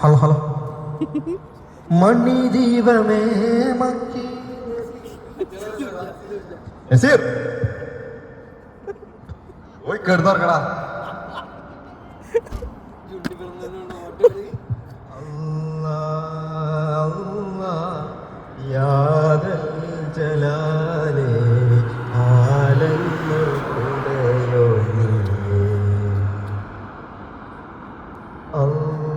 Hello hello മണി ദീപമേ മക്കി. നസീർ പോയി കിടന്നുറങ്ങടാ. യാദൽ ജലാലേ ആലങ്ങൾ കുടയോ അല്ലാ അല്ലാ.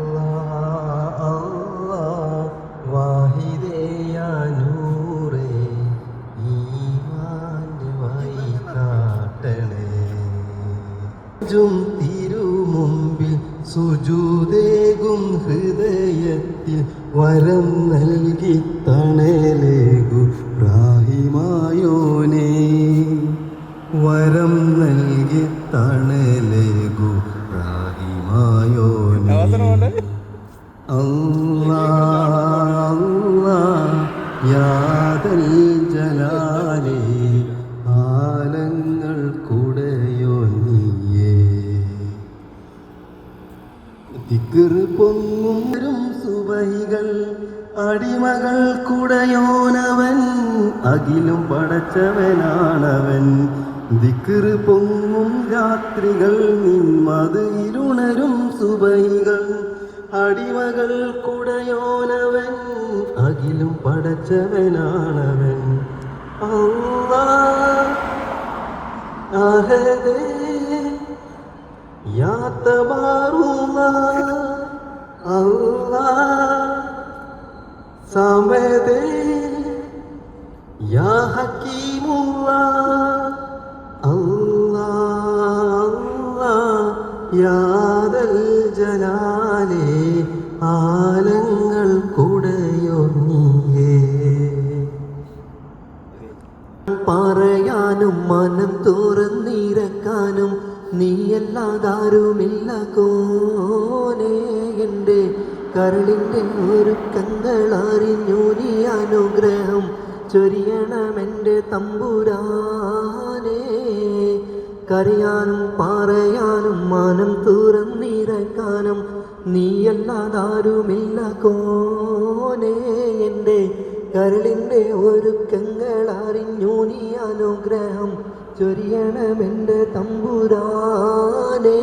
തിരുമുമ്പിൽ സുജൂദേകും ഹൃദയത്തിൽ വരം നൽകി തണലേകു പ്രാഹിമായോനേ. വരം നൽകി തണലേകു പ്രാഹിമായോനേ. അല്ലാ അല്ലാ യാദൽ ജലാലേ ദിക്കറ് സുവൈകൾ അടിമകൾ കുടയോനവൻ അകിലും പടച്ചവനാണവൻ. ദിക്കറ് പൊങ്ങും രാത്രികൾ നിന്മത് ഇരുണരും സുബൈകൾ അടിമകൾ കുടയോനവൻ അകിലും പടച്ചവനാണവൻ. അഹദേ സമദേ യാ ഹക്കീമുല്ലാ അല്ലാ അല്ലാ യാദൽ ജലാലേ ആലങ്ങൾ കുടയോ നീയേ പറയാനും മനം തുറന്നിരക്കാനും നീയല്ലാതാരുമില്ല കോനെ. എന്റെ കരളിന്റെ ഒരു അറിഞ്ഞു നീ അനുഗ്രഹം ചൊരിയണമെന്റെ തമ്പുരാനേ. കരയാനും പറയാനും മാനം തുറന്നിരക്കാനും നീയല്ലാതാരുമില്ല കോനെ. എന്റെ കരളിന്റെ ഒരുക്കങ്ങൾ അറിഞ്ഞു നീ അനുഗ്രഹം ചൊരിയണമെന്റെ തമ്പുരാനേ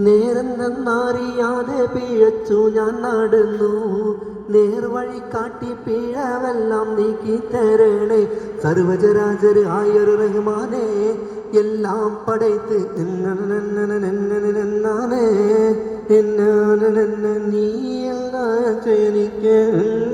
നേരം നന്നറിയാതെ പിഴച്ചു ഞാൻ നടന്നു നേർവഴി കാട്ടി പിഴവെല്ലാം നീക്കി തരണേ സർവചരാചര ആയൊരു റഹ്മാനേ എല്ലാം പടയത്ത് നീ എല്ലാ എനിക്ക്